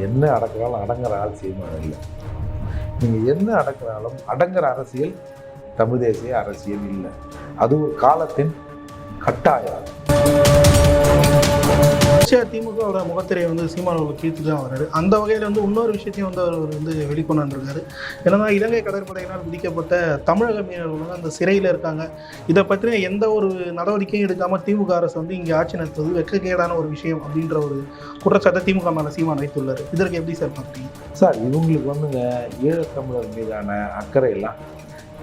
என்ன அடக்குறாலும் அடங்குற ஆள் இல்லை. நீங்கள் என்ன அடக்குறாலும் அடங்குற அரசியல் தமிழ் தேசிய அரசியல் இல்லை. அது ஒரு காலத்தின் கட்டாயம். தொடர்ச்சியாக திமுகவோட முகத்திரையை வந்து சீமான் அவர்கள் கீழ்த்து தான் வர்றாரு. அந்த வகையில் வந்து இன்னொரு விஷயத்தையும் வந்து அவர் வந்து வெளிக்கொண்டு வந்திருக்காரு என்னன்னா இலங்கை கடற்படையினால் விதிக்கப்பட்ட தமிழக மீனவர்கள் வந்து அந்த சிறையில் இருக்காங்க. இதை பற்றின எந்த ஒரு நடவடிக்கையும் எடுக்காமல் திமுக அரசு வந்து இங்கே ஆட்சி நடத்துவது வெட்கக்கேடான ஒரு விஷயம் அப்படின்ற ஒரு குற்றச்சாட்டை திமுக மேலே சீமான் வைத்துள்ளார். இதற்கு எப்படி சார் பார்க்குறீங்க? சார் இவங்களுக்கு வந்துங்க ஈழத்தமிழர் மீதான அக்கறை எல்லாம்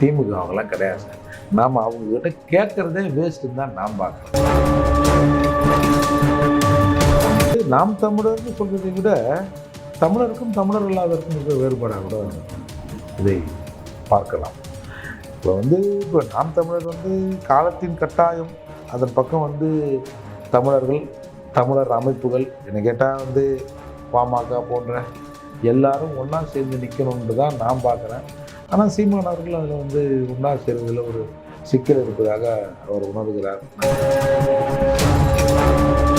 திமுகவெல்லாம் கிடையாது சார். நாம் அவங்கக்கிட்ட கேட்குறதே வேஸ்ட்டுன்னு தான் நாம் பார்க்குறேன். நாம் தமிழர்னு சொல்கிறதை விட தமிழருக்கும் தமிழர் இல்லாதவருக்கும் இருக்கிற வேறுபாடாக கூட இதை பார்க்கலாம். இப்போ வந்து இப்போ நாம் தமிழர் வந்து காலத்தின் கட்டாயம் அதன் பக்கம் வந்து தமிழர்கள் தமிழர் அமைப்புகள் என்னை கேட்டால் வந்து பாமக போன்ற எல்லாரும் ஒன்றா சேர்ந்து நிற்கணும்னு தான் நான் பார்க்குறேன். ஆனால் சீமான் அவர்கள் அதில் வந்து ஒன்றா சேர்வதில் ஒரு சிக்கல் இருப்பதாக அவர் உணர்கிறார்.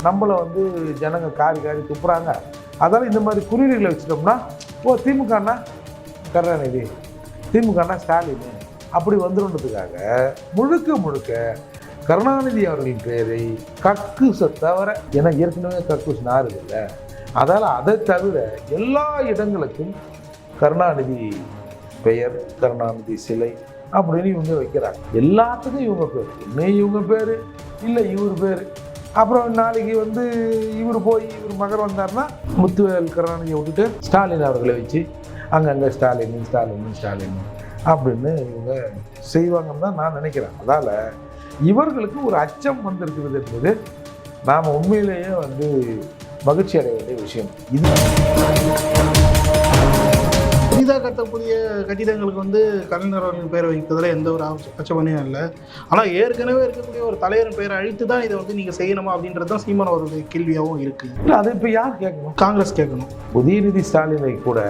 நம்மளை வந்து ஜனங்க காரி காரி துப்புறாங்க. அதால இந்த மாதிரி குறியீடுகளை வச்சுட்டோம்னா ஓ திமுகனா கருணாநிதி திமுகனா ஸ்டாலின் அப்படி வந்துடுன்றதுக்காக முழுக்க முழுக்க கருணாநிதி அவர்களின் பெயரை கக்கூசை தவிர ஏன்னா ஏற்கனவே கக்கூஸ் நாறு இல்லை. அதால் அதை தவிர எல்லா இடங்களுக்கும் கருணாநிதி பெயர் கருணாநிதி சிலை அப்படின்னு இவங்க வைக்கிறாங்க. எல்லாத்துக்கும் இவங்க பேர். இன்னும் இவங்க பேர் இல்லை இவர் பேர். அப்புறம் நாளைக்கு வந்து இவர் போய் இவர் மகர் வந்தார்னா முத்துவேல் கருணாநிதியை விட்டுட்டு ஸ்டாலின் அவர்களை வச்சு அங்கங்கே ஸ்டாலின் ஸ்டாலின் ஸ்டாலின் அப்படின்னு இவங்க செய்வாங்கன்னு தான் நான் நினைக்கிறேன். அதால் இவர்களுக்கு ஒரு அச்சம் வந்திருக்கிறது என்பது நாம் உண்மையிலேயே வந்து மகிழ்ச்சி அடைய வேண்டிய விஷயம். இது புதிதாக கட்டக்கூடிய கட்டிடங்களுக்கு வந்து கலைஞர் அவர்களின் பெயரை வைப்பதில் எந்த ஒரு ஆட்சேபனையும் இல்லை. ஆனால் ஏற்கனவே இருக்கக்கூடிய ஒரு தலைவரின் பெயரை அழித்து தான் இதை வந்து நீங்கள் செய்யணுமா அப்படின்றது தான் சீமான் அவருடைய கேள்வியாகவும் இருக்குது இல்லை அதை இப்போ யார் கேட்கணும்? காங்கிரஸ் கேட்கணும். உதயநிதி ஸ்டாலினை கூட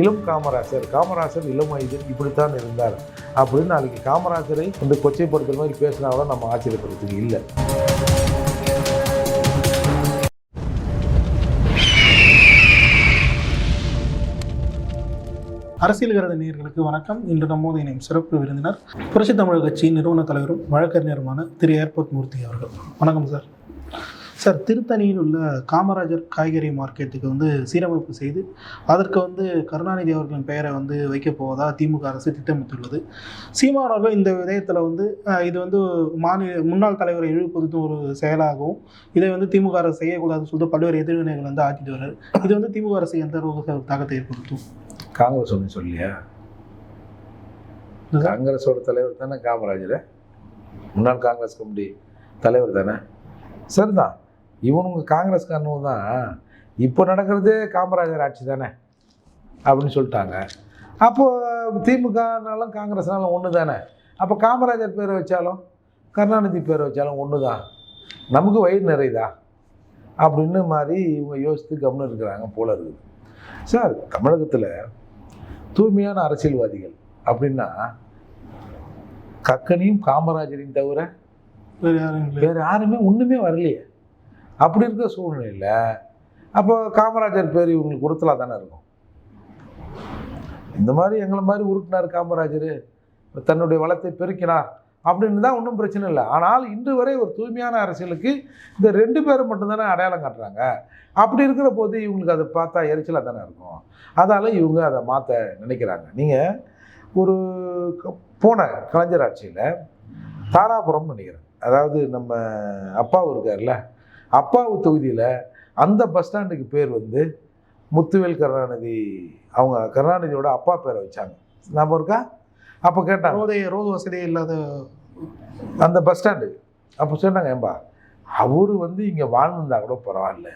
இளம் காமராசர் காமராசர் இளம் வயதில் இப்படித்தான் இருந்தார் அப்படின்னு நாளைக்கு காமராசரை வந்து கொச்சைப்படுத்துற மாதிரி பேசினா கூட நம்ம ஆச்சரியப்படுறதுக்கு இல்லை. அரசியல் கருத நேர்களுக்கு வணக்கம். இன்று நம்மோது இணையும் சிறப்பு விருந்தினர் புரட்சி தமிழக கட்சியின் நிறுவன தலைவரும் வழக்கறிஞருமான திரு. ஏர்போர்ட் மூர்த்தி அவர்கள். வணக்கம் சார். சார் திருத்தணியில் உள்ள காமராஜர் காய்கறி மார்க்கெட்டுக்கு வந்து சீரமைப்பு செய்து அதற்கு வந்து கருணாநிதி அவர்களின் பெயரை வந்து வைக்கப் போவதா திமுக அரசு திட்டமிட்டுள்ளது. சீமான் அவர்கள் இந்த விதயத்தில் வந்து இது வந்து மாநில முன்னாள் தலைவரை இழிவுபடுத்தும் ஒரு செயலாகவும் இதை வந்து திமுக அரசு செய்யக்கூடாதுன்னு சொல்லிட்டு பல்வேறு எதிர்வினைகள் வந்து ஆக்கிட்டு வர்றாரு. இது வந்து திமுக அரசு எந்த அளவுக்கு தாக்கத்தை ஏற்படுத்தும்? காங்கிரஸ் ஒன்று சொல்லியா காங்கிரஸோட தலைவர் தானே காமராஜர்? முன்னாள் காங்கிரஸ் கமிட்டி தலைவர் தானே? சரிதான். இவனுங்க காங்கிரஸ்காரனும் தான். இப்போ நடக்கிறதே காமராஜர் ஆட்சி தானே? அப்படின்னு சொல்லிட்டாங்க. அப்போது திமுகனாலும் காங்கிரஸ்னாலும் ஒன்று தானே? அப்போ காமராஜர் பேரை வச்சாலும் கருணாநிதி பேரை வச்சாலும் ஒன்று தான். நமக்கு வயிறு நிறையுதா? அப்படின்னு மாதிரி இவங்க யோசித்து கவனம் இருக்கிறாங்க போல இருக்குது. சார் தமிழகத்தில் தூய்மையான அரசியல்வாதிகள் அப்படின்னா கக்கனையும் காமராஜரையும் தவிர வேறு யாரும் இல்லை. வேறு யாருமே ஒன்றுமே வரலையே. அப்படி இருக்க சூழ்நிலையில் அப்போ காமராஜர் பேர் இவங்களுக்கு உறுத்தலாக தானே இருக்கும். இந்த மாதிரி எங்களை மாதிரி உருட்டினார் காமராஜர். தன்னுடைய வளத்தை பெருக்கினார். அப்படின்னு தான் ஒன்றும் பிரச்சனை இல்லை. ஆனால் இன்று வரை ஒரு தூய்மையான அரசியலுக்கு இந்த ரெண்டு பேரும் மட்டும்தானே அடையாளம் காட்டுறாங்க. அப்படி இருக்கிற போது இவங்களுக்கு அதை பார்த்தா எரிச்சலாக தானே இருக்கும். அதால் இவங்க அதை மாற்ற நினைக்கிறாங்க. நீங்கள் ஒரு போன கலைஞர் ஆட்சியில் தாராபுரம்னு நினைக்கிறேன். அதாவது நம்ம அப்பாவு இருக்கார்ல அப்பாவு தொகுதியில் அந்த பஸ் ஸ்டாண்டுக்கு பேர் வந்து முத்துவேல் கருணாநிதி அவங்க கருணாநிதியோட அப்பா பேரை வச்சாங்க. ஞாபகம் இருக்கா? அப்போ கேட்டாங்க ரோதை ரோடு வசதியே இல்லாத அந்த பஸ் ஸ்டாண்டு அப்போ சொன்னாங்க ஏம்பா அவர் வந்து இங்கே வாழ்ந்திருந்தா கூட பரவாயில்ல.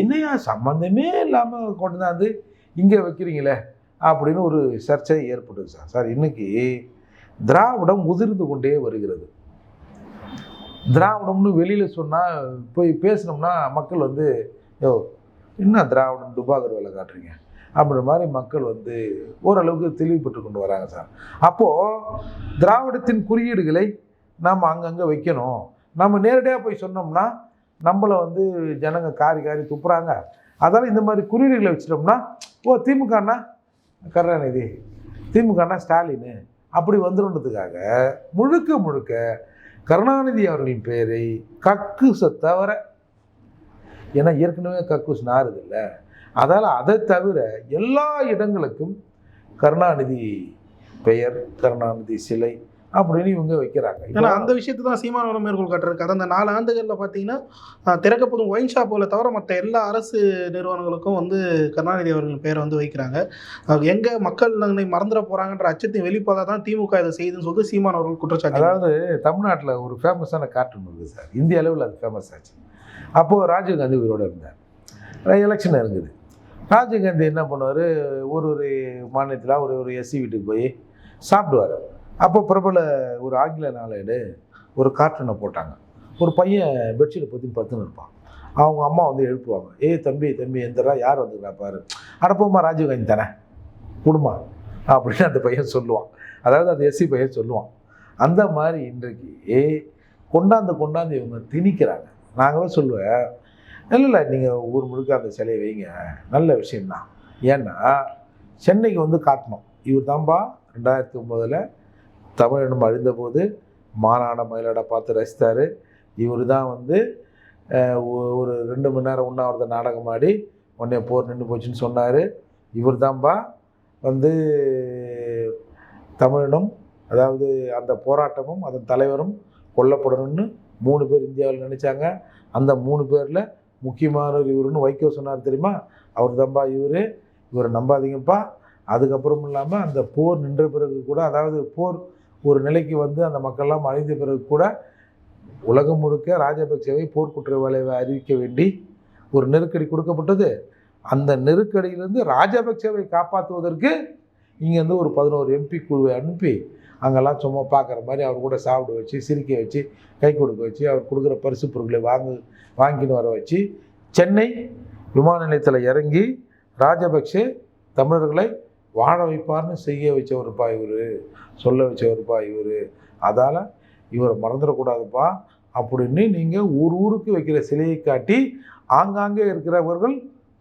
என்னையா சம்மந்தமே இல்லாமல் கொண்டாந்து இங்கே வைக்கிறீங்களே அப்படின்னு ஒரு சர்ச்சை ஏற்பட்டது சார் சார் இன்னைக்கு திராவிடம் உதிர்ந்து கொண்டே வருகிறது. திராவிடம்னு வெளியில் சொன்னால் போய் பேசினோம்னா மக்கள் வந்து யோ என்ன திராவிடம் துபாகர் வேலை காட்டுறீங்க? அப்படின்ற மாதிரி மக்கள் வந்து ஓரளவுக்கு தெளிவுபட்டு கொண்டு வராங்க சார். அப்போது திராவிடத்தின் குறியீடுகளை நாம் அங்கங்கே வைக்கணும். நம்ம நேரடியாக போய் சொன்னோம்னா நம்மளை வந்து ஜனங்க காரி காரி துப்புறாங்க. அதால் இந்த மாதிரி குறியீடுகளை வச்சிட்டோம்னா ஓ திமுகனா கருணாநிதி திமுகனா ஸ்டாலின் அப்படி வந்துடுன்றதுக்காக முழுக்க முழுக்க கருணாநிதி அவர்களின் பெயரை கக்குசை தவிர ஏன்னா ஏற்கனவே கக்கூஸ் நாறுது இல்லை. அதால் அதை தவிர எல்லா இடங்களுக்கும் கருணாநிதி பெயர் கருணாநிதி சிலை அப்படின்னு இவங்க வைக்கிறாங்க. ஏன்னா அந்த விஷயத்தை தான் சீமானவரம் மேற்கோள் காட்டுறது கடந்த நாலு ஆண்டுகளில் பார்த்தீங்கன்னா திறக்கப்படும் ஒயின் ஷாப்புகளை தவிர மற்ற எல்லா அரசு நிறுவனங்களுக்கும் வந்து கருணாநிதி அவர்களின் பேரை வந்து வைக்கிறாங்க. எங்க மக்கள் நம்மை மறந்துட போறாங்கன்ற அச்சத்தின் வெளிப்பாடாக தான் திமுக இதை செய்யுதுன்னு சொல்லிட்டு சீமான் அவர்கள் குற்றச்சாட்டு அதாவது தமிழ்நாட்டில் ஒரு ஃபேமஸான கார்ட்டூன் இருக்குது சார். இந்திய அளவில் அது ஃபேமஸ் ஆச்சு. அப்போது ராஜீவ்காந்தி உயிரோடு இருந்தார். எலெக்ஷன் இருக்குது ராஜீவ்காந்தி என்ன பண்ணுவார்? ஒரு ஒரு மாநிலத்தில் ஒரு ஒரு எஸ்சி வீட்டுக்கு போய் சாப்பிடுவார். அப்போ பிரபல ஒரு ஆங்கில நாளேடு ஒரு கார்ட்டூனை போட்டாங்க. ஒரு பையன் பெட்ஷீட்டை பற்றி பத்துன்னு இருப்பான். அவங்க அம்மா வந்து எழுப்புவாங்க. ஏய் தம்பி தம்பி எந்தரா யார் வந்துக்கிறா பாரு. அடப்போம்மா ராஜீவ்காந்தி தானே. குடும்பம் அப்படின்னு அந்த பையன் சொல்லுவான். அதாவது அந்த எஸ்சி பையன் சொல்லுவான். அந்த மாதிரி இன்றைக்கு கொண்டாந்து கொண்டாந்து இவங்க திணிக்கிறாங்க. நாங்களே சொல்லுவேன். இல்லை இல்லை நீங்கள் ஊர் முழுக்க அந்த சிலையை வைங்க. நல்ல விஷயம்தான். ஏன்னா சென்னைக்கு வந்து காட்டணும். இவர் தான்பா ரெண்டாயிரத்தி ஒம்போதில் தமிழனும் அழிந்தபோது மாநாட மயிலாட பார்த்து ரசித்தார். இவர் தான் வந்து ஒரு ரெண்டு மணி நேரம் உண்ணாவிரத நாடகம் ஆடி உடனே போர் நின்று போச்சுன்னு சொன்னார். இவர் தான்பா வந்து தமிழனும் அதாவது அந்த போராட்டமும் அதன் தலைவரும் கொல்லப்படணும்னு மூணு பேர் இந்தியாவில் நினச்சாங்க. அந்த மூணு பேரில் முக்கியமானவர் இவருன்னு வைக்கோ சொன்னார் தெரியுமா? அவர் தான்பா இவர். இவரை நம்பாதீங்கப்பா. அதுக்கப்புறம் இல்லாமல் அந்த போர் நின்ற பிறகு கூட அதாவது போர் ஒரு நிலைக்கு வந்து அந்த மக்கள்லாம் அழிந்த பிறகு கூட உலகம் முழுக்க ராஜபக்சேவை போர்க்குற்றவாளியை அறிவிக்க வேண்டி ஒரு நெருக்கடி கொடுக்கப்பட்டது. அந்த நெருக்கடியிலிருந்து ராஜபக்சேவை காப்பாற்றுவதற்கு இங்கேருந்து ஒரு பதினோரு எம்பி குழுவை அனுப்பி அங்கெல்லாம் சும்மா பார்க்குற மாதிரி அவர் கூட சாப்பிட வச்சு சிரிக்க வச்சு கை கொடுக்க வச்சு அவர் கொடுக்குற பரிசு பொருட்களை வாங்கு வாங்கின்னு வர வச்சு சென்னை விமான நிலையத்தில் இறங்கி ராஜபக்சே தமிழர்களை வாழ வைப்பார்னு செய்ய வச்சவருப்பா இவர் சொல்ல வச்சவருப்பா இவர். அதால் இவரை மறந்துடக்கூடாதுப்பா அப்படின்னு நீங்கள் ஊர் ஊருக்கு வைக்கிற சிலையை காட்டி ஆங்காங்கே இருக்கிறவர்கள்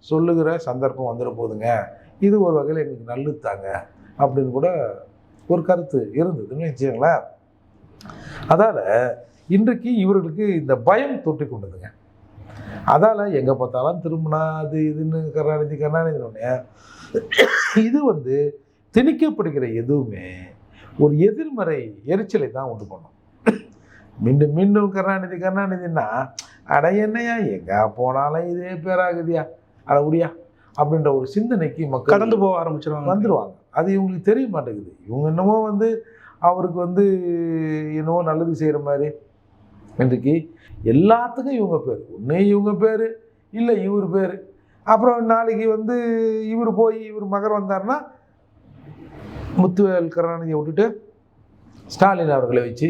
சொல்லுகிற சந்தர்ப்பம் வந்துட போகுதுங்க இது ஒரு வகையில் எங்களுக்கு நல்லது தாங்க அப்படின்னு கூட ஒரு கருத்து இருந்ததுன்னு வச்சுக்கோங்களேன் அதால் இன்றைக்கு இவர்களுக்கு இந்த பயம் தொட்டி கொண்டதுங்க. அதால் எங்கே பார்த்தாலும் திரும்பினா அது இதுன்னு கருணாநிதி கருணாநிதி உடனே இது வந்து திணிக்கப்படுகிற எதுவுமே ஒரு எதிர்மறை எரிச்சலை தான் உண்டு பண்ணும். மீண்டும் மீண்டும் கருணாநிதி கருணாநிதினா அட என்னையா எங்கே போனாலும் இதே பேராகுதியா? அட முடியா அப்படின்ற ஒரு சிந்தனைக்கு மக்கள் கடந்து போக ஆரம்பிச்சிருவாங்க. வந்துடுவாங்க அது இவங்களுக்கு தெரிய மாட்டேங்குது. இவங்க என்னமோ வந்து அவருக்கு வந்து என்னவோ நல்லது செய்கிற மாதிரி. இன்றைக்கு எல்லாத்துக்கும் இவங்க பேர். ஒன்று இவங்க பேர் இல்லை இவர் பேர். அப்புறம் நாளைக்கு வந்து இவர் போய் இவர் மகர் வந்தாருன்னா முத்துவேல் கருணாநிதியை விட்டுட்டு ஸ்டாலின் அவர்களை வச்சு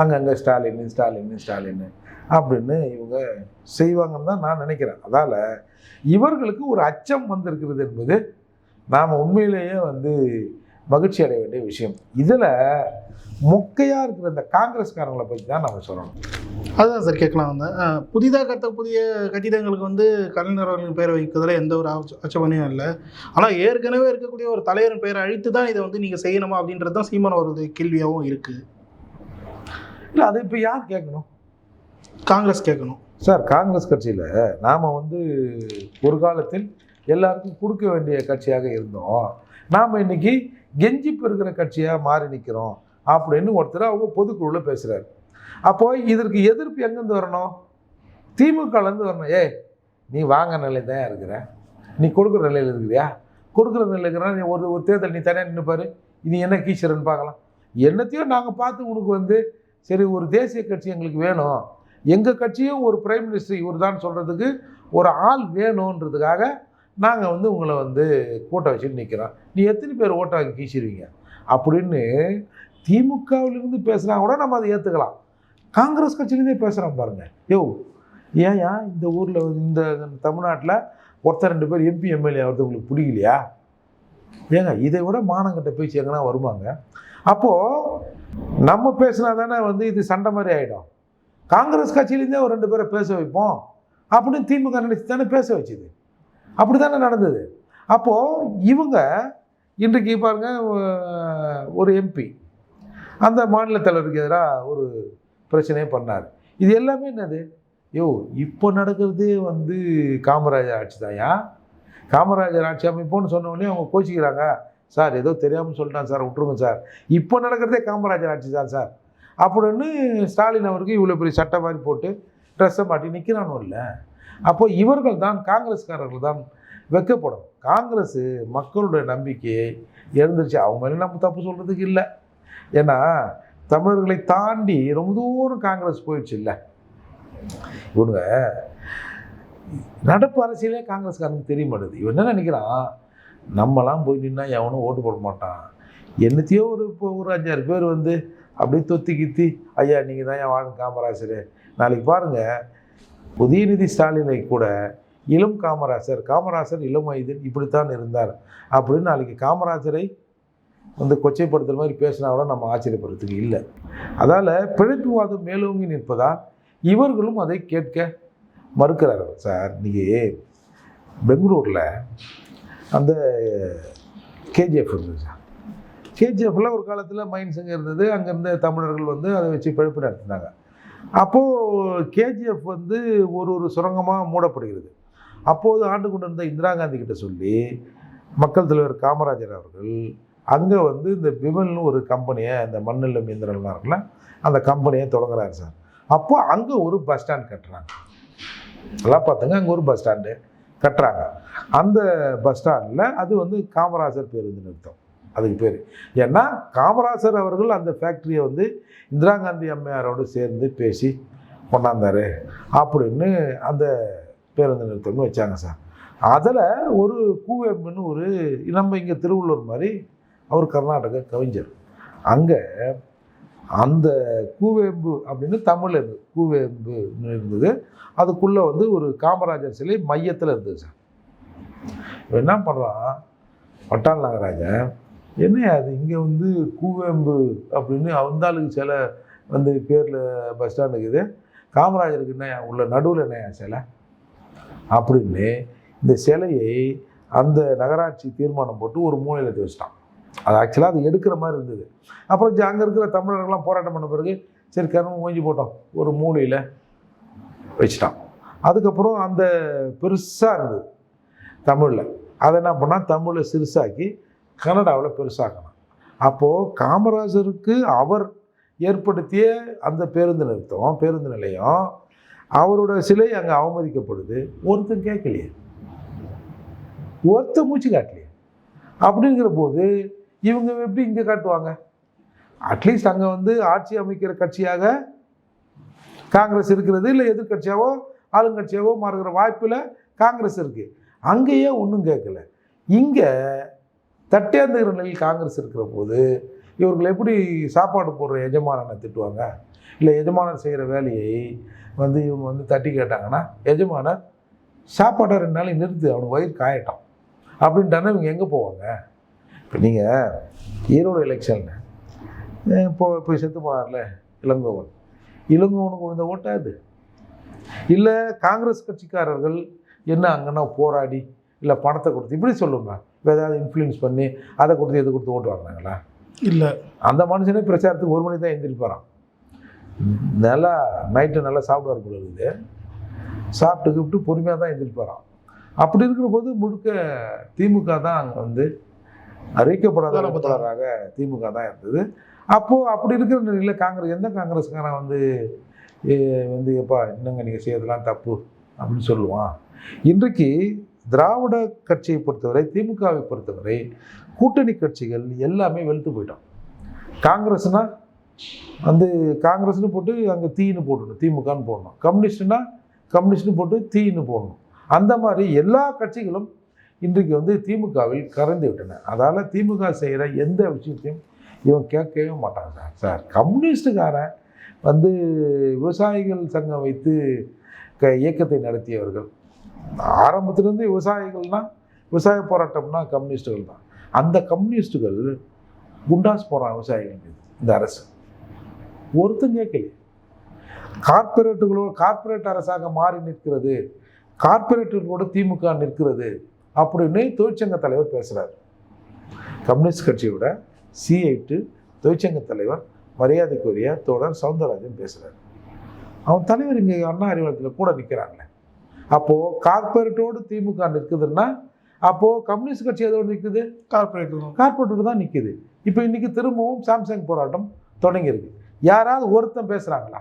அங்கங்கே ஸ்டாலின் ஸ்டாலின் ஸ்டாலின். அப்படின்னு இவங்க செய்வாங்கன்னு தான் நான் நினைக்கிறேன். அதால் இவர்களுக்கு ஒரு அச்சம் வந்திருக்கிறது என்பது நாம் உண்மையிலேயே வந்து மகிழ்ச்சி அடைய வேண்டிய விஷயம். இதில் மொக்கையாக இருக்கிற இந்த காங்கிரஸ்காரங்களை பற்றி தான் நம்ம சொல்லணும். அதுதான் சார் கேட்கலாம் வந்தேன். அஹ், புதிதாக கட்ட புதிய கட்டிடங்களுக்கு வந்து கலைஞர் அவர்களின் பெயரை வைக்கிறதுல எந்த ஒரு ஆட்ச- ஆட்சேபனையும் இல்லை. ஆனால் ஏற்கனவே இருக்கக்கூடிய ஒரு தலைவரின் பெயரை அழித்து தான் இதை வந்து நீங்கள் செய்யணுமா அப்படின்றது தான் சீமான் அவரது கேள்வியாகவும் இருக்குது இல்லை அதை இப்போ யார் கேட்கணும்? காங்கிரஸ் கேட்கணும். சார் காங்கிரஸ் கட்சியில் நாம் வந்து ஒரு காலத்தில் எல்லாருக்கும் கொடுக்க வேண்டிய கட்சியாக இருந்தோம். நாம் இன்னைக்கு கெஞ்சி பெறுகிற கட்சியாக மாறி நிற்கிறோம் அப்படின்னு ஒருத்தர் அவங்க பொதுக்குழுவில் பேசுகிறார் அப்போ இதற்கு எதிர்ப்பு எங்கேருந்து வரணும்? திமுகலேருந்து வரணும். ஏய் நீ வாங்க நிலையில் தான் இருக்கிற. நீ கொடுக்குற நிலையில் இருக்கிறியா? கொடுக்குற நிலையில் இருக்கிறனா நீ ஒரு ஒரு தேர்தல் நீ தனியாக நின்றுப்பாரு நீ என்ன கீச்சரன்னு பார்க்கலாம். என்னத்தையும் நாங்கள் பார்த்து உனக்கு வந்து சரி ஒரு தேசிய கட்சி எங்களுக்கு வேணும். எங்கள் கட்சியும் ஒரு பிரைம் மினிஸ்டர் இவர் தான் சொல்கிறதுக்கு ஒரு ஆள் வேணுன்றதுக்காக நாங்கள் வந்து உங்களை வந்து கூட்ட வச்சுட்டு நிற்கிறோம் நீ எத்தனை பேர் ஓட்டை வாங்கி கீச்சிருவீங்க? அப்படின்னு திமுகவிலிருந்து பேசுனா கூட நம்ம அதை ஏற்றுக்கலாம் காங்கிரஸ் கட்சியிலேருந்தே பேசுகிறோம் பாருங்கள் யோ ஏயா இந்த ஊரில் இந்த தமிழ்நாட்டில் ஒருத்தர் ரெண்டு பேர் எம்பி எம்எல்ஏ ஆகிறது உங்களுக்கு பிடிக்கலையா ஏங்க இதை விட மானங்கிட்ட பேச்சு எங்கன்னா வருவாங்க அப்போது நம்ம பேசினா தானே வந்து இது சண்டை மாதிரி ஆகிடும் காங்கிரஸ் கட்சியிலேருந்தே ஒரு ரெண்டு பேரை பேச வைப்போம் அப்படின்னு திமுக நினைச்சு தானே பேச வச்சுது. அப்படி தானே நடந்தது. அப்போது இவங்க இன்றைக்கு பாருங்க ஒரு எம்பி அந்த மாநில தலைவருக்கு எதிராக ஒரு பிரச்சனையை பண்ணார். இது எல்லாமே என்னது? யோ இப்போ நடக்கிறதே வந்து காமராஜர் ஆட்சி தாயா காமராஜர் ஆட்சி அமைப்போன்னு சொன்ன உடனே அவங்க கோச்சிக்கிறாங்க. சார் ஏதோ தெரியாமல் சொல்லிட்டான் சார் விட்டுருங்க சார். இப்போ நடக்கிறதே காமராஜர் ஆட்சி தான் சார். அப்படின்னு ஸ்டாலின் அவருக்கு இவ்வளோ பெரிய சட்டை மாதிரி போட்டு ட்ரெஸ்ஸை மாட்டி நிற்கிறானோ இல்லை? அப்போ இவர்கள் தான் காங்கிரஸ்காரர்கள் தான் வெக்கப்படும். காங்கிரஸ் மக்களுடைய நம்பிக்கையை எழுந்துருச்சு. அவங்க மேலே நம்ம தப்பு சொல்கிறதுக்கு இல்லை. ஏன்னா தமிழர்களை தாண்டி ரொம்ப தூரம் காங்கிரஸ் போயிடுச்சு இல்லை. இவனுங்க நடப்பு அரசியலே காங்கிரஸ்காரனுக்கு தெரிய மாட்டேது இவன் என்ன நினைக்கிறான்? நம்மலாம் போய் நின்னா எவனும் ஓட்டு போட மாட்டான். என்னத்தையோ ஒரு இப்போ ஒரு அஞ்சாறு பேர் வந்து அப்படியே தொத்தி கித்தி ஐயா நீங்கள் தான் என் வாழும் காமராஜர் நாளைக்கு பாருங்கள் உதயநிதி ஸ்டாலினை கூட இளம் காமராசர் காமராசர் இளம் வயதில் இப்படித்தான் இருந்தார். அப்படின்னு நாளைக்கு காமராஜரை வந்து கொச்சைப்படுத்துகிற மாதிரி பேசினா கூட நம்ம ஆச்சரியப்படுறதுக்கு இல்லை. அதால் பிழைப்புவாதம் மேலோங்கி நிற்பதால் இவர்களும் அதை கேட்க மறுக்கிறார்கள் சார் நீங்கள் பெங்களூரில் அந்த கேஜிஎஃப் சார். கேஜிஎஃப்ல ஒரு காலத்தில் மைன்ஸ் அங்கே இருந்தது. அங்கேருந்து தமிழர்கள் வந்து அதை வச்சு பிழைப்பு நடத்தினாங்க. அப்போது கேஜிஎஃப் வந்து ஒரு ஒரு சுரங்கமாக மூடப்படுகிறது. அப்போது ஆண்டு கொண்டு இருந்த இந்திரா காந்தி கிட்ட சொல்லி மக்கள் தலைவர் காமராஜர் அவர்கள் அங்கே வந்து இந்த விமல்னு ஒரு கம்பெனியை இந்த மண்ணில் மீந்திரம்லாம் இருக்குல்ல அந்த கம்பெனியை தொடங்குறாரு சார். அப்போ அங்கே ஒரு பஸ் ஸ்டாண்ட் கட்டுறாங்க. நல்லா பார்த்துங்க அங்கே ஒரு பஸ் ஸ்டாண்டு கட்டுறாங்க. அந்த பஸ் ஸ்டாண்டில் அது வந்து காமராஜர் பேருந்து நிறுத்தம். அதுக்கு பேர். ஏன்னா காமராஜர் அவர்கள் அந்த ஃபேக்ட்ரியை வந்து இந்திரா காந்தி அம்மையாரோடு சேர்ந்து பேசி கொண்டாந்தார். அப்படின்னு அந்த பேருந்து நிறுத்தம்னு வச்சாங்க சார். அதில் ஒரு கூவேம்புன்னு ஒரு நம்ம இங்கே திருவள்ளூர் மாதிரி அவர் கர்நாடக கவிஞர். அங்கே அந்த கூவேம்பு அப்படின்னு தமிழ் இருந்து கூவேம்பு இருந்தது. அதுக்குள்ளே வந்து ஒரு காமராஜர் சிலை மையத்தில் இருந்தது சார். இவன் என்ன பண்ணுறான் பட்டாள் நாகராஜன் என்ன அது? இங்கே வந்து கூவேம்பு அப்படின்னு அவந்தாளுக்கு சிலை வந்து பேரில் பஸ் ஸ்டாண்ட் இருக்குது காமராஜருக்கு என்ன உள்ள நடுவில் என்ன சிலை? அப்படின்னு இந்த சிலையை அந்த நகராட்சி தீர்மானம் போட்டு ஒரு மூலையில் எடுத்து வச்சிட்டான். அது ஆக்சுவலாக அது எடுக்கிற மாதிரி இருந்தது. அப்புறம் அங்கே இருக்கிற தமிழர்கள்லாம் போராட்டம் பண்ண பிறகு சரி கரும்பு மூஞ்சி போட்டோம். ஒரு மூலையில் வச்சிட்டான். அதுக்கப்புறம் அந்த பெருசாக இருந்தது தமிழில். அதை என்ன பண்ணால் தமிழை சிறுசாக்கி கன்னடாவில் பெருசாக்கணும் அப்போது காமராஜருக்கு அவர் ஏற்படுத்திய அந்த பேருந்து நிறுத்தம் பேருந்து நிலையம் அவரோட சிலை அங்கே அவமதிக்கப்படுது. ஒருத்தன் கேட்கலையே. ஒருத்தன் மூச்சு காட்டலையே. அப்படிங்கிற போது இவங்க எப்படி இங்கே காட்டுவாங்க? அட்லீஸ்ட் அங்கே வந்து ஆட்சி அமைக்கிற கட்சியாக காங்கிரஸ் இருக்கிறது இல்லை எதிர்க்கட்சியாவோ ஆளுங்கட்சியாவோ மாறுகிற வாய்ப்பில் காங்கிரஸ் இருக்குது அங்கேயே ஒன்றும் கேட்கல. இங்கே தட்டேந்துகிற நிலையில் காங்கிரஸ் இருக்கிற போது இவர்கள் எப்படி சாப்பாடு போடுற எஜமானனை திட்டுவாங்க? இல்லை எஜமானர் செய்கிற வேலையை வந்து இவங்க வந்து தட்டி கேட்டாங்கன்னா எஜமானர் சாப்பாட்டை ரெண்டு நாளைக்கு நிறுத்து அவனுக்கு வயிறு காயட்டும் அப்படின்ட்டானா இவங்க எங்கே போவாங்க? இப்போ நீங்கள் ஈரோடு எலெக்ஷனில் இப்போ போய் செத்து போனார்ல இளங்கோவன். இளங்கோவனுக்கு விழுந்த ஓட்டாது இல்லை காங்கிரஸ் கட்சிக்காரர்கள் என்ன அங்கன்னா போராடி இல்லை பணத்தை கொடுத்து இப்படி சொல்லுங்க. ஏதாவது இன்ஃப்ளூயன்ஸ் பண்ணி அதை கொடுத்து இதை கொடுத்து ஓட்டு வாங்கினாங்களா? இல்லை. அந்த மனுஷனே பிரச்சாரத்துக்கு ஒரு மணி தான் எந்திரிப்பாரான் நல்லா நைட்டு நல்லா சாப்பிடுவார் போல இருக்குது. சாப்பிட்டு கிப்பிட்டு பொறுமையாக தான் எந்திரிப்பாராம் அப்படி இருக்கிற போது முழுக்க திமுக தான் அங்கே வந்து அறிவிக்கப்படாத. வேட்பாளராக திமுக தான் இருந்தது. அப்போது அப்படி இருக்கிற நிலையில் காங்கிரஸ் எந்த காங்கிரஸ்காரன் வந்து வந்து எப்பா என்னங்க நீங்கள் செய்யறதெல்லாம் தப்பு? அப்படின்னு சொல்லுவான். இன்றைக்கு திராவிட கட்சியை பொறுத்தவரை திமுகவை பொறுத்தவரை கூட்டணி கட்சிகள் எல்லாமே வெளுத்து போயிட்டோம் காங்கிரஸ்னா வந்து காங்கிரஸ்னு போட்டு அங்கே தீன்னு போடணும் திமுகன்னு போடணும். கம்யூனிஸ்ட்னா கம்யூனிஸ்ட்னு போட்டு தீன்னு போடணும். அந்த மாதிரி எல்லா கட்சிகளும் இன்றைக்கு வந்து திமுகவில் கரைந்து விட்டன. அதால் திமுக செய்கிற எந்த விஷயத்தையும் இவன் கேட்கவே மாட்டான் சார். சார் கம்யூனிஸ்டுக்காரன் வந்து விவசாயிகள் சங்கம் வைத்து க இயக்கத்தை நடத்தியவர்கள். ஆரம்பத்திலேருந்து விவசாயிகள்னால் விவசாய போராட்டம்னா கம்யூனிஸ்டுகள் தான். அந்த கம்யூனிஸ்டுகள் குண்டாஸ் போகிறான் விவசாயிகள் மீது இந்த அரசு. ஒருத்தன் கேட்கல கார்ப்பரேட்டுகளோ கார்ப்பரேட் அரசாக மாறி நிற்கிறது கார்பரேட்டுகளோட திமுக நிற்கிறது அப்படின்னு தொழிற்சங்க தலைவர் பேசுகிறார் கம்யூனிஸ்ட் கட்சியோட சிஐட்டு தொழிற்சங்க தலைவர் மரியாதைக்குரிய தோழர் சவுந்தரராஜன் பேசுகிறார் அவன் தலைவர் இங்கே அண்ணா அறிவாளத்தில் கூட நிற்கிறாங்க அப்போது கார்பரேட்டோடு திமுக நிற்குதுன்னா அப்போது கம்யூனிஸ்ட் கட்சி எதோடு நிற்குது? கார்பரேட் தான். கார்பரேட்டர் தான் நிற்குது. இப்போ இன்னைக்கு திரும்பவும் சாம்சங் போராட்டம் தொடங்கியிருக்கு. யாராவது ஒருத்தன் பேசுகிறாங்களா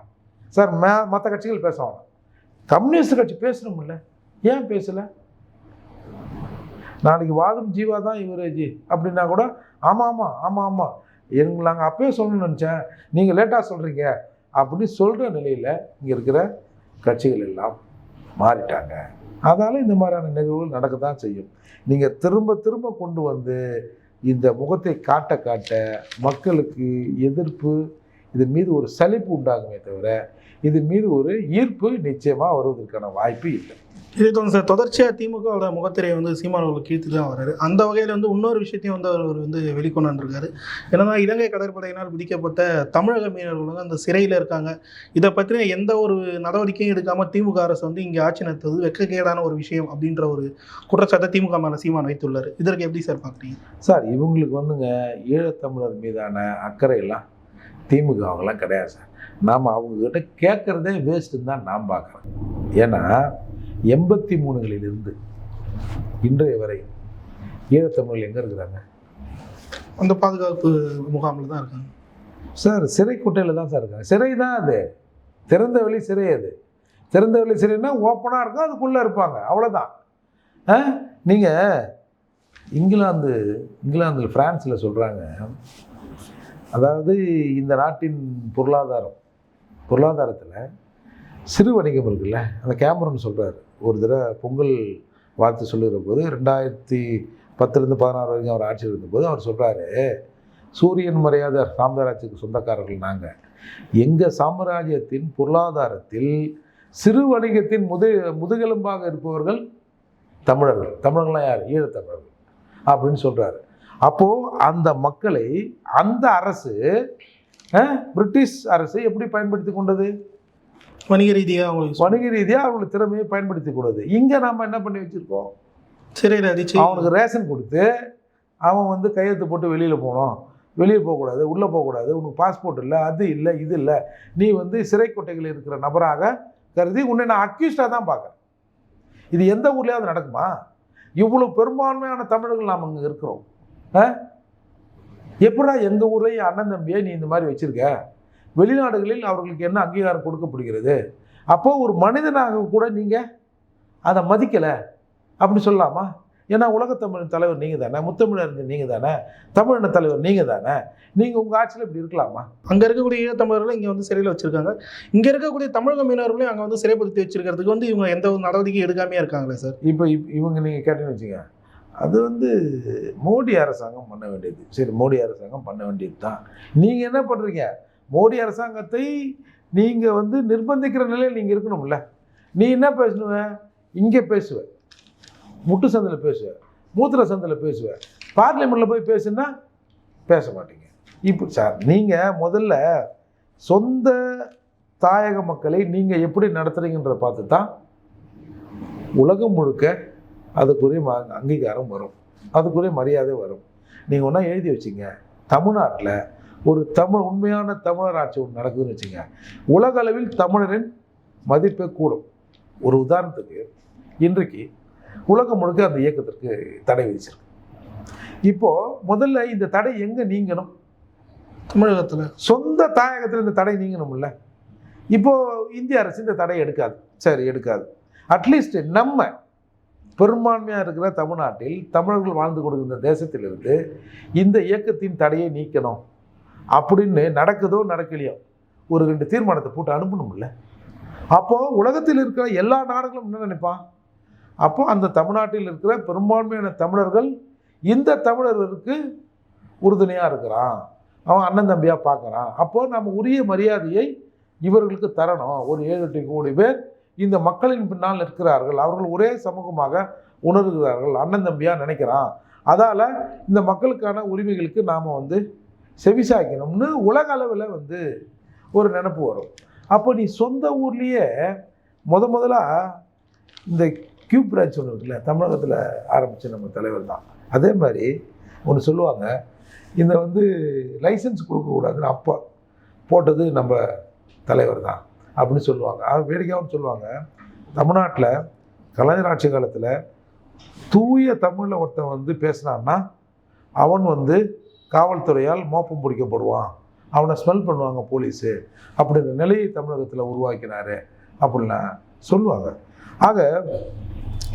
சார் மே மற்ற கட்சிகள் பேசுவாங்க கம்யூனிஸ்ட் கட்சி பேசணும்ல. ஏன் பேசலை? நாளைக்கு வாதம் ஜீவா தான் இவர் ஜி அப்படின்னா கூட ஆமாம் ஆமாம் ஆமாம் ஆமாம் எங்க நாங்கள் அப்பயே சொல்லணும்னு நினச்சேன். நீங்கள் லேட்டாக சொல்கிறீங்க அப்படின்னு சொல்கிற நிலையில் இங்கே இருக்கிற கட்சிகள் எல்லாம் மாறிட்டாங்க. அதனால் இந்த மாதிரியான நிகழ்வுகள் நடக்க தான் செய்யும். நீங்கள் திரும்ப திரும்ப கொண்டு வந்து இந்த முகத்தை காட்ட காட்ட மக்களுக்கு எதிர்ப்பு இதன் மீது ஒரு சலிப்பு உண்டாகுமே தவிர இதன் மீது ஒரு ஈர்ப்பு நிச்சயமாக வருவதற்கான வாய்ப்பு இல்லை. இதே சார் தொடர்ச்சியாக திமுகவோட முகத்திரையை வந்து சீமான் அவர்கள் கீழ்த்து தான் வர்றாரு. அந்த வகையில் வந்து இன்னொரு விஷயத்தையும் வந்து அவர் வந்து வெளிக்கொண்டு வந்திருக்காரு. என்னன்னா இலங்கை கடற்படையினால் பிடிக்கப்பட்ட தமிழக மீனவர்கள் வந்து அந்த சிறையில் இருக்காங்க. இதை பற்றின எந்த ஒரு நடவடிக்கையும் எடுக்காமல் திமுக அரசு வந்து இங்கே ஆட்சி நடத்துவது வெக்கக்கேடான ஒரு விஷயம் அப்படின்ற ஒரு குற்றச்சாட்டை திமுக மேலே சீமான் வைத்துள்ளார். இதற்கு எப்படி சார் பார்க்குறீங்க? சார் இவங்களுக்கு வந்துங்க ஈழத்தமிழர் மீதான அக்கறையெல்லாம் அவங்களாம் கிடையாது சார். நாம் அவங்கக்கிட்ட கேட்குறதே வேஸ்ட்டுன்னு தான் நான் பார்க்குறேன். ஏன்னா எண்பத்தி மூணுகளிலிருந்து இன்றைய வரை ஈழத்தமிழர்கள் எங்கே இருக்கிறாங்க? அந்த பாதுகாப்பு முகாமில் தான் இருக்காங்க. சார் சிறை குட்டையில் தான் சார் இருக்காங்க. சிறை தான் அது. திறந்த வெளி சிறை அது. திறந்த வெளி சிறைன்னா ஓப்பனாக இருக்கும் அதுக்குள்ளே இருப்பாங்க. அவ்வளோதான் ஆ? நீங்கள் இங்கிலாந்து இங்கிலாந்தில் ஃப்ரான்ஸில் சொல்கிறாங்க அதாவது இந்த நாட்டின் பொருளாதாரம் பொருளாதாரத்தில் சிறு வணிகம் இருக்குல்ல அந்த கேமரன் சொல்கிறார் ஒரு தடவை பொங்கல் வாழ்த்து சொல்லுகிற போது ரெண்டாயிரத்தி பத்துலேருந்து பதினாறு வரைக்கும் அவர் ஆட்சியில் இருந்தபோது அவர் சொல்கிறாரு சூரியன் மறையாத சாம்ராஜ்யத்துக்கு சொந்தக்காரர்கள் நாங்கள் எங்கள் சாம்ராஜ்யத்தின் பொருளாதாரத்தில் சிறு வணிகத்தின் முது முதுகெலும்பாக இருப்பவர்கள் தமிழர்கள். தமிழர்கள்லாம் யார்? ஈழத்தமிழர்கள் அப்படின்னு சொல்கிறாரு அப்போது அந்த மக்களை அந்த அரசு பிரிட்டிஷ் அரசு எப்படி பயன்படுத்தி கொண்டது? வணிக ரீதியாக அவங்களுக்கு வணிக ரீதியாக அவங்களோட திறமையை பயன்படுத்தி கொண்டது இங்கே நாம் என்ன பண்ணி வச்சுருக்கோம்? சிறையில் அடிச்சு அவனுக்கு ரேஷன் கொடுத்து அவன் வந்து கையெழுத்து போட்டு வெளியில் போகணும். வெளியே போகக்கூடாது உள்ளே போகக்கூடாது உனக்கு பாஸ்போர்ட் இல்லை அது இல்லை இது இல்லை. நீ வந்து சிறை கொட்டைகள் இருக்கிற நபராக கருதி உன்னை நான் அக்யூஸ்டாக தான் பார்க்குறேன். இது எந்த ஊர்லேயாவது நடக்குமா? இவ்வளோ பெரும்பான்மையான தமிழர்கள் நாம் இங்கே இருக்கிறோம். எப்படா எங்கள் ஊர்லேயும் அண்ணன் தம்பியை நீ இந்த மாதிரி வச்சுருக்க? வெளிநாடுகளில் அவர்களுக்கு என்ன அங்கீகாரம் கொடுக்கப்படுகிறது? அப்போது ஒரு மனிதனாக கூட நீங்கள் அதை மதிக்கலை அப்படி சொல்லலாமா? ஏன்னா உலகத்தமிழ் தலைவர் நீங்கள் தானே முத்தமிழறிஞர் நீங்கள் தானே தமிழின தலைவர் நீங்கள் தானே நீங்கள் உங்கள் ஆட்சியில் இப்படி இருக்கலாமா? அங்கே இருக்கக்கூடிய ஈழத்தமிழர்களை இங்கே வந்து சிறையில் வச்சிருக்காங்க. இங்கே இருக்கக்கூடிய தமிழக மீனவர்களையும் அங்கே வந்து சிறைப்படுத்தி வச்சிருக்கிறதுக்கு வந்து இவங்க எந்த ஒரு நடவடிக்கையும் எடுக்காமையே இருக்காங்களே சார்? இப்போ இப் இவங்க நீங்கள் கேட்டேன்னு வச்சுங்க அது வந்து மோடி அரசாங்கம் பண்ண வேண்டியது. சரி மோடி அரசாங்கம் பண்ண வேண்டியது தான் நீங்கள் என்ன பண்ணுறீங்க மோடி அரசாங்கத்தை நீங்கள் வந்து நிர்பந்திக்கிற நிலையில் நீங்கள் இருக்கணும்ல. நீ என்ன பேசணுவ இங்கே பேசுவ. முட்டு சந்தில் பேசுவ. மூத்திர சந்தில் பேசுவ. பார்லிமெண்ட்டில் போய் பேசுனா பேச மாட்டீங்க. இப்போ சார் நீங்கள் முதல்ல சொந்த தாயக மக்களை நீங்கள் எப்படி நடத்துகிறீங்கன்றதை பார்த்து தான் உலகம் முழுக்க அதுக்குரிய அங்கீகாரம் வரும். அதுக்குரிய மரியாதை வரும். நீங்கள் ஒன்றா எழுதி வச்சிங்க. தமிழ்நாட்டில் ஒரு தமிழ் உண்மையான தமிழர் ஆட்சி ஒன்று நடக்குதுன்னு வச்சுங்க. உலக அளவில் தமிழரின் மதிப்பே கூடும். ஒரு உதாரணத்துக்கு இன்றைக்கு உலகம் முழுக்க அந்த இயக்கத்திற்கு தடை விதிச்சிருக்கு. இப்போது முதல்ல இந்த தடை எங்கே நீங்கணும்? தமிழகத்தில். சொந்த தாயகத்தில் இந்த தடை நீங்கணும்ல. இப்போ இந்திய அரசு இந்த தடை எடுக்காது. சரி எடுக்காது. அட்லீஸ்ட் நம்ம பெரும்பான்மையாக இருக்கிற தமிழ்நாட்டில் தமிழர்கள் வாழ்ந்து கொடுக்கின்ற தேசத்திலிருந்து இந்த இயக்கத்தின் தடையை நீக்கணும். அப்படின்னு நடக்குதோ நடக்கலையோ ஒரு ரெண்டு தீர்மானத்தை போட்டு அனுப்பணும்ல. அப்போது உலகத்தில் இருக்கிற எல்லா நாடுகளும் என்ன நினைப்பான் அப்போ அந்த தமிழ்நாட்டில் இருக்கிற பெரும்பான்மையான தமிழர்கள் இந்த தமிழர்களுக்கு உறுதுணையாக இருக்கிறான். அவன் அண்ணன் தம்பியாக பார்க்குறான். அப்போது நம்ம உரிய மரியாதையை இவர்களுக்கு தரணும். ஒரு ஏழு எட்டு கோடி பேர் இந்த மக்களின் பின்னால் இருக்கிறார்கள் அவர்கள் ஒரே சமூகமாக உணர்கிறார்கள். அண்ணன் தம்பியாக நினைக்கிறான். அதால் இந்த மக்களுக்கான உரிமைகளுக்கு நாம் வந்து செவிசாய்க்கணும்னு உலக அளவில் வந்து ஒரு நினப்பு வரும். அப்போ நீ சொந்த ஊர்லேயே முத முதலாக இந்த கியூப் பிரான்ச் ஒன்று இருக்குல்ல தமிழகத்தில் ஆரம்பித்த நம்ம தலைவர் தான். அதே மாதிரி ஒன்று சொல்லுவாங்க இந்த வந்து லைசன்ஸ் கொடுக்கக்கூடாதுன்னு அப்போ போட்டது நம்ம தலைவர் தான் அப்படின்னு சொல்லுவாங்க. அது வேடிக்கையாகவும் சொல்லுவாங்க. தமிழ்நாட்டில் கலைஞர் ஆட்சி காலத்தில் தூய தமிழில் ஒருத்தன் வந்து பேசினான்னா அவன் வந்து காவல்துறையால் மோப்பம் பிடிக்கப்படுவான். அவனை ஸ்மெல் பண்ணுவாங்க போலீஸு அப்படின்ற நிலையை தமிழகத்தில் உருவாக்கினாரு அப்படின்லாம் சொல்லுவாங்க. ஆக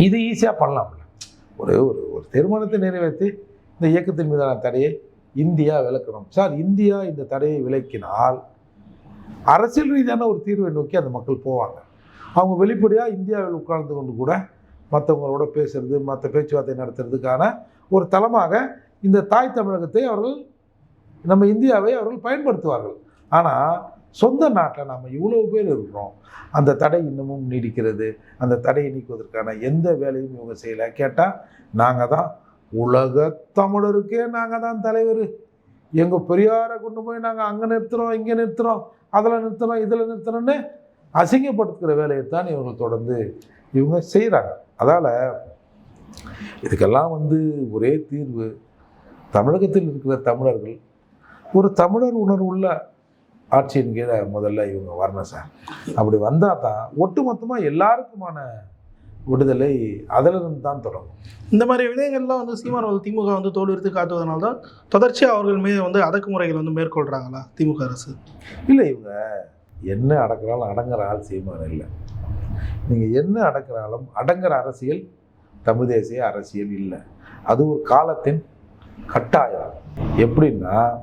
இது ஈஸியாக பண்ணலாம்ல ஒரு ஒரு ஒரு தீர்மானத்தை நிறைவேற்றி இந்த இயக்கத்தின் மீதான தடையை இந்தியா விளக்கணும் சார் இந்தியா இந்த தடையை விளக்கினால் அரசியல் ரீதியான ஒரு தீர்வை நோக்கி அந்த மக்கள் போவாங்க. அவங்க வெளிப்படையாக இந்தியாவில் உட்கார்ந்து கொண்டு கூட மற்றவங்களோட பேசுறது மற்ற பேச்சுவார்த்தை நடத்துறதுக்கான ஒரு தளமாக இந்த தாய் தமிழகத்தை அவர்கள் நம்ம இந்தியாவை அவர்கள் பயன்படுத்துவார்கள். ஆனால் சொந்த நாட்டில் நம்ம இவ்வளோ பேர் இருக்கிறோம். அந்த தடை இன்னமும் நீடிக்கிறது. அந்த தடையை நீக்குவதற்கான எந்த வேலையும் இவங்க செய்யலை. கேட்டால் நாங்கள் தான் உலக தமிழருக்கே நாங்கள் தான் தலைவர். எங்கள் பெரியாரை கொண்டு போய் நாங்கள் அங்கே நிறுத்துகிறோம் இங்கே நிறுத்துகிறோம் அதில் நிறுத்துகிறோம் இதில் நிறுத்துகிறோன்னு அசிங்கப்படுத்துகிற வேலையை தான் இவங்க தொடர்ந்து இவங்க செய்கிறாங்க அதால் இதுக்கெல்லாம் வந்து ஒரே தீர்வு தமிழகத்தில் இருக்கிற தமிழர்கள் ஒரு தமிழர் உணர்வுள்ள ஆட்சியின் கீழே முதல்ல இவங்க வரணும் சார். அப்படி வந்தால் தான் ஒட்டுமொத்தமாக எல்லாருக்குமான விடுதலை அதிலிருந்து தான் தொடங்கும். இந்த மாதிரி விடயங்கள்லாம் வந்து சீமான் அவர்கள் திமுக வந்து தோல்வித்து காட்டுவதனால தான் தொடர்ச்சியாக அவர்கள் மீது வந்து அடக்குமுறைகள் வந்து மேற்கொள்கிறாங்களா திமுக அரசு? இல்லை இவங்க என்ன அடக்குறாலும் அடங்குற ஆள் சீமான் இல்லை. நீங்கள் என்ன அடக்குறாலும் அடங்குற அரசியல் தமிழ் தேசிய அரசியல் இல்லை. அது ஒரு காலத்தின் கட்டாயம். எப்படின்னா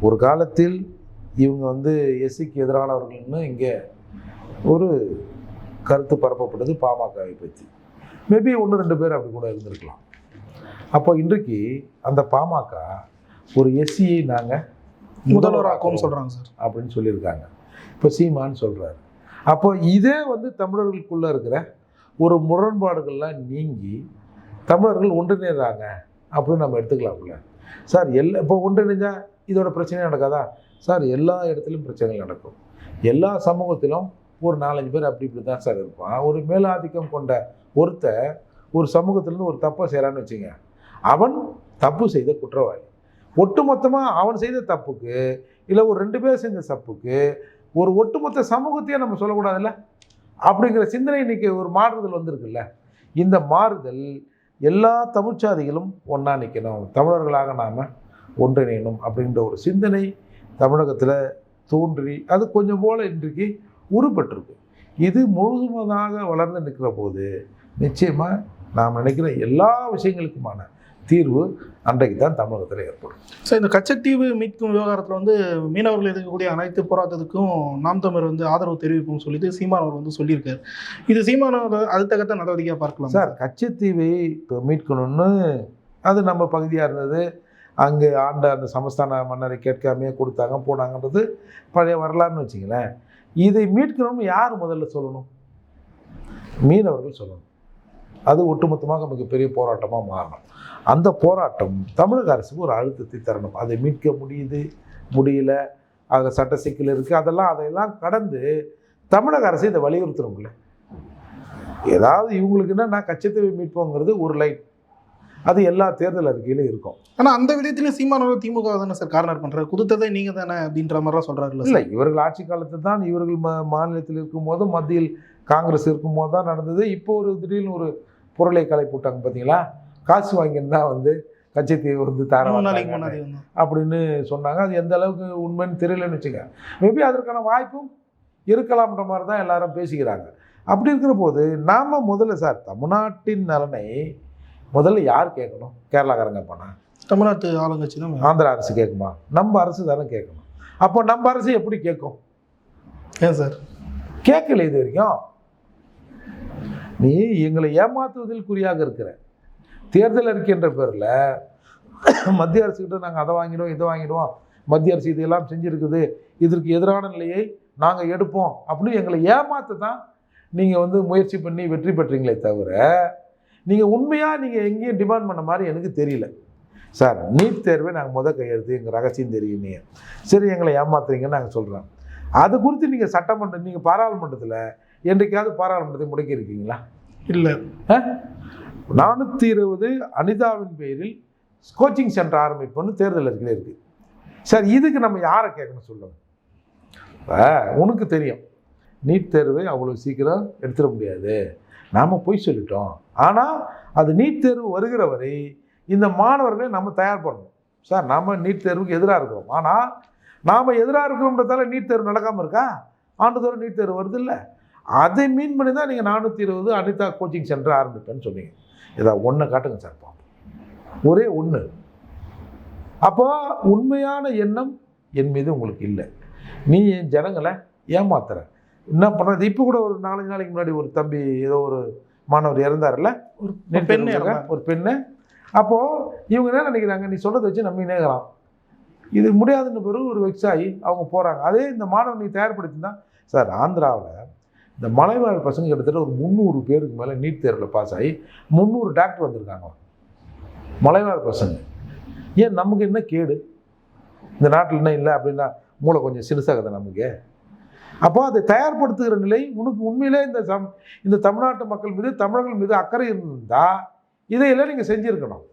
ஒரு காலத்தில் இவங்க வந்து எஸ்சிக்கு எதிரானவர்கள்னு இங்கே ஒரு கருத்து பரப்பப்பட்டது பாமகவை பற்றி. மேபி ஒன்று ரெண்டு பேர் அப்படி கூட இருந்திருக்கலாம். அப்போ இன்றைக்கு அந்த பாமக ஒரு எஸ்சியை நாங்கள் முதல்வராக்கும்னு சொல்கிறாங்க சார். அப்படின்னு சொல்லியிருக்காங்க. இப்போ சீமான்னு சொல்கிறாரு அப்போ இதே வந்து தமிழர்களுக்குள்ளே இருக்கிற ஒரு முரண்பாடுகள்லாம் நீங்கி தமிழர்கள் ஒன்றிணைறாங்க. அப்படின்னு நம்ம எடுத்துக்கலாம்ல. சார் எல்லா இப்போ ஒன்றிணைஞ்சா இதோட பிரச்சனையும் நடக்காதா? சார் எல்லா இடத்துலையும் பிரச்சனைகள் நடக்கும். எல்லா சமூகத்திலும் ஒரு நாலஞ்சு பேர் அப்படி இப்படி தான் சார் இருப்பான். ஒரு மேலாதிக்கம் கொண்ட ஒருத்தர் ஒரு சமூகத்திலேருந்து ஒரு தப்பை செய்கிறான்னு வச்சுங்க அவன் தப்பு செய்த குற்றவாளி. ஒட்டுமொத்தமாக அவன் செய்த தப்புக்கு இல்லை ஒரு ரெண்டு பேர் செஞ்ச தப்புக்கு ஒரு ஒட்டுமொத்த சமூகத்தையே நம்ம சொல்லக்கூடாதுல்ல? அப்படிங்கிற சிந்தனை இன்னைக்கு ஒரு மாறுதல் வந்திருக்குல்ல? இந்த மாறுதல் எல்லா தமிழ்ச்சாதிகளும் ஒன்றா நிற்கணும் தமிழர்களாக நாம் ஒன்றிணையணும் அப்படின்ற ஒரு சிந்தனை தமிழகத்தில் தோன்றி அது கொஞ்சம் போல் இன்றைக்கு உருப்பட்டிருக்கு. இது முழுதுமதாக வளர்ந்து நிற்கிற போது நிச்சயமாக நாம் நினைக்கிற எல்லா விஷயங்களுக்குமான தீர்வு அன்றைக்கு தான் தமிழகத்தில் ஏற்படும். சார் இந்த கச்சத்தீவு மீட்கும் விவகாரத்தில் வந்து மீனவர்கள் எதிர்க்கக்கூடிய அனைத்து போராட்டத்துக்கும் நாம் தமிழர் வந்து ஆதரவு தெரிவிப்போம் சொல்லிட்டு சீமான் அவர் வந்து சொல்லியிருக்காரு. இது சீமான் அவர் அடுத்தகத்த நடவடிக்கையாக பார்க்கலாம்? சார் கச்சத்தீவை இப்போ மீட்கணும்னு அது நம்ம பகுதியாக இருந்தது. அங்கே ஆண்ட அந்த சமஸ்தான மன்னரை கேட்காமையே கொடுத்தாங்க போனாங்கன்றது பழைய வரலாறுன்னு வச்சுங்களேன். இதை மீட்கணும்னு யார் முதல்ல சொல்லணும்? மீனவர்கள் சொல்லணும். அது ஒட்டுமொத்தமாக மிகப்பெரிய போராட்டமாக மாறணும். அந்த போராட்டம் தமிழக அரசுக்கு ஒரு அழுத்தத்தை தரணும். அதை மீட்க முடியுது முடியல அது சட்ட சிக்கல் இருக்குது அதெல்லாம் அதையெல்லாம் கடந்து தமிழக அரசு இதை வலியுறுத்தணும்ல. ஏதாவது இவங்களுக்கு என்ன நான் கச்சத்தீவை மீட்போங்கிறது ஒரு லைன். அது எல்லா தேர்தல் அறிக்கையிலும் இருக்கும். ஆனால் அந்த விதத்திலையும் சீமான் அவர்கள் திமுக தானே சார் கார்னர் பண்ணுறாரு குடுத்ததே நீங்கள் தானே அப்படின்ற மாதிரிலாம் சொல்கிறாருல்ல இல்லை இவர்கள் ஆட்சி காலத்தில் தான் இவர்கள் ம மாநிலத்தில் இருக்கும்போது மத்தியில் காங்கிரஸ் இருக்கும்போது தான் நடந்தது. இப்போ ஒரு திடீர்னு ஒரு பொருளை கலை போட்டாங்க பார்த்தீங்களா? காசு வாங்கியிருந்தா வந்து கச்சத்தீவு வந்து தார மூணு நாளைக்கு மாட்டாங்க முன்னாடி வந்து. அப்படின்னு சொன்னாங்க. அது எந்த அளவுக்கு உண்மைன்னு தெரியலன்னு வச்சுக்க மேபி அதற்கான வாய்ப்பும் இருக்கலாம்ன்ற மாதிரி தான் எல்லாரும் பேசிக்கிறாங்க. அப்படி இருக்கிற போது நாம் முதல்ல சார் தமிழ்நாட்டின் நலனை முதல்ல யார் கேட்கணும்? கேரளாக்காரங்க போனா தமிழ்நாட்டு ஆளுங்கட்சி தான் ஆந்திரா அரசு கேட்குமா? நம்ம அரசு தானே கேட்கணும். அப்போ நம்ம அரசு எப்படி கேட்கும்? ஏன் சார்? கேட்கல இது வரைக்கும். நீ எங்களை ஏமாத்துவதில் குறியாக இருக்கிற. தேர்தல் அறிக்கைன்ற பேரில் மத்திய அரசுக்கிட்ட நாங்கள் அதை வாங்கிடுவோம் இதை வாங்கிடுவோம். மத்திய அரசு இதெல்லாம் செஞ்சுருக்குது. இதற்கு எதிரான நிலையை நாங்கள் எடுப்போம். அப்படின்னு எங்களை ஏமாத்த தான் நீங்கள் வந்து முயற்சி பண்ணி வெற்றி பெற்றீங்களே தவிர நீங்கள் உண்மையாக நீங்கள் எங்கேயும் டிமாண்ட் பண்ண மாதிரி எனக்கு தெரியல. சார் நீட் தேர்வை நாங்கள் முத கையெழுத்து எங்கள் ரகசியம் தெரியும். சரி எங்களை ஏமாத்துறீங்கன்னு நாங்கள் சொல்கிறோம் அது குறித்து நீங்கள் சட்டமன்றம் நீங்கள் பாராளுமன்றத்தில் என்றைக்காவது பாராளுமன்றத்தை முடக்கி இருக்கீங்களா இல்லை. நானூற்றி இருபது அனிதாவின் பெயரில் கோச்சிங் சென்டர் ஆரம்பிப்போன்னு தேர்தல் அறிக்கையில் இருக்கு. சார் இதுக்கு நம்ம யாரை கேட்கணும் சொல்லுங்க இப்போ உனக்கு தெரியும். நீட் தேர்வை அவ்வளோ சீக்கிரம் எடுத்துட முடியாது. நாம் போய் சொல்லிட்டோம். ஆனால் அது நீட் தேர்வு வருகிற வரை இந்த மாணவர்களை நம்ம தயார் பண்ணணும். சார் நாம் நீட் தேர்வுக்கு எதிராக இருக்கிறோம். ஆனால் நாம் எதிராக இருக்கிறோம்ன்றதால நீட் தேர்வு நடக்காமல் இருக்கா? ஆண்டுதோறும் நீட் தேர்வு வருது இல்லை அதை மீன் பண்ணி தான் நீங்கள் நானூற்றி இருபது அனிதா கோச்சிங் சென்டர் ஆரம்பிப்பேன்னு சொன்னீங்க. இதை ஒன்றை காட்டுங்க சார் பாப்போம். ஒரே ஒன்று அப்போ உண்மையான எண்ணம் என் மீது உங்களுக்கு இல்லை. நீ என் ஜனங்களை ஏமாத்துற. என்ன பண்ணுறது இப்போ கூட ஒரு நாலஞ்சு நாளைக்கு முன்னாடி ஒரு தம்பி ஏதோ ஒரு மாணவர் இறந்தார்ல ஒரு நெட் பெண் தேர்வுக்காக இறந்தாங்க. ஒரு பெண்ணு. அப்போது இவங்க என்ன நினைக்கிறாங்க? நீ சொல்கிறத வச்சு நம்ம நேகலாம் இது முடியாதுன்னு பிறகு ஒரு வெக்ஸ் ஆகி அவங்க போகிறாங்க அதே இந்த மாணவன் நீ தயார்படுத்தினா சார் ஆந்திராவில் இந்த மலைவாழ் பசங்க கிட்டத்தட்ட ஒரு முந்நூறு பேருக்கு மேலே நீட் தேர்வில் பாஸ் ஆகி முந்நூறு டாக்டர் வந்திருக்காங்க. மலைவாழ் பசங்க. ஏன் நமக்கு என்ன கேடு? இந்த நாட்டில் என்ன இல்லை அப்படின்னா மூளை கொஞ்சம் சிறுசாகுது நமக்கு? அப்போ அதை தயார்படுத்துகிற நிலை உனக்கு உண்மையிலே இந்த சம் இந்த தமிழ்நாட்டு மக்கள் மீது தமிழர்கள் மீது அக்கறை இருந்தால் இதையெல்லாம் நீங்கள் செஞ்சுருக்கணும்.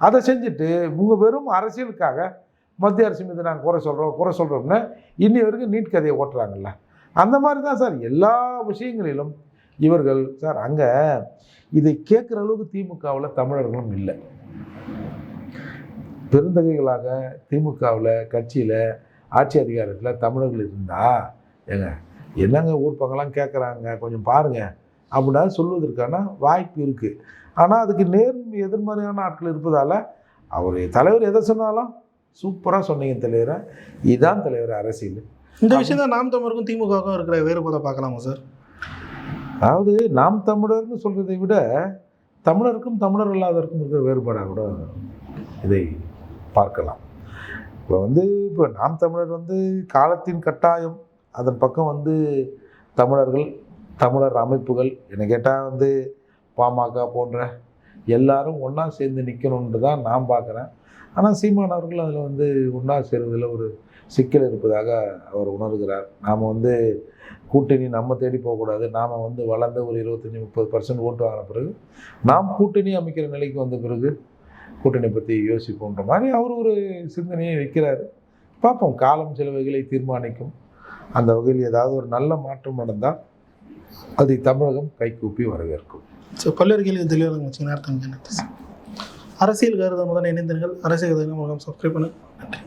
அதை செஞ்சுட்டு உங்கள் வெறும் அரசியலுக்காக மத்திய அரசு மீது நாங்கள் குறை சொல்கிறோம் குறை சொல்கிறோம்னு இன்னி வரைக்கும் நீட் கதையை ஓட்டுறாங்கல்ல. அந்த மாதிரி தான் சார் எல்லா விஷயங்களிலும் இவர்கள் சார் அங்கே இதை கேட்குற அளவுக்கு திமுகவில் தமிழர்களும் இல்லை. பெருந்தகைகளாக திமுகவில் கட்சியில் ஆட்சி அதிகாரத்தில் தமிழர்கள் இருந்தால் ஏங்க என்னங்க ஊர் பக்கம்லாம் கேட்குறாங்க கொஞ்சம் பாருங்க அப்படின்னா சொல்வதற்கான வாய்ப்பு இருக்குது ஆனால் அதுக்கு நேர் எதிர்மறையான ஆட்கள் இருப்பதால் அவர் தலைவர் எதை சொன்னாலும் சூப்பராக சொன்னீங்க தலைவரை. இதுதான் தலைவர் அரசியல். இந்த விஷயம் தான் நாம் தமிழருக்கும் திமுகவுக்கும் இருக்கிற வேறுபாடை பார்க்கலாமா சார்? அதாவது நாம் தமிழர்னு சொல்கிறதை விட தமிழருக்கும் தமிழர் இல்லாதவருக்கும் இருக்கிற வேறுபாடாக கூட இதை பார்க்கலாம். இப்போ வந்து இப்போ நாம் தமிழர் வந்து காலத்தின் கட்டாயம் அதன் பக்கம் வந்து தமிழர்கள் தமிழர் அமைப்புகள் என்னை கேட்டால் வந்து பாமக போன்ற எல்லாரும் ஒன்றா சேர்ந்து நிற்கணுன்ட்டு தான் நான் பார்க்குறேன் ஆனால் சீமான் அவர்கள் அதில் வந்து ஒன்றா சேர்வதில் ஒரு சிக்கல் இருப்பதாக அவர் உணர்கிறார். நாம் வந்து கூட்டணி நம்ம தேடி போகக்கூடாது நாம் வந்து வளர்ந்து ஒரு இருபத்தஞ்சி முப்பது பர்சன்ட் ஓட்டு வாங்கின பிறகு நாம் கூட்டணி அமைக்கிற நிலைக்கு வந்த பிறகு கூட்டணி பற்றி யோசிப்போன்ற மாதிரி அவர் ஒரு சிந்தனையை வைக்கிறார். பார்ப்போம். காலம் சில வகைகளை தீர்மானிக்கும். அந்த வகையில் ஏதாவது ஒரு நல்ல மாற்றம் நடந்தால் அதை தமிழகம் கைகூப்பி வரவேற்கும். ஸோ பல்வேறு தெளிவாக வச்சு அரசியல் கருத முதல் இணைந்தீர்கள் அரசியல் கருத்து சப்ஸ்கிரைப் பண்ணு நன்றி.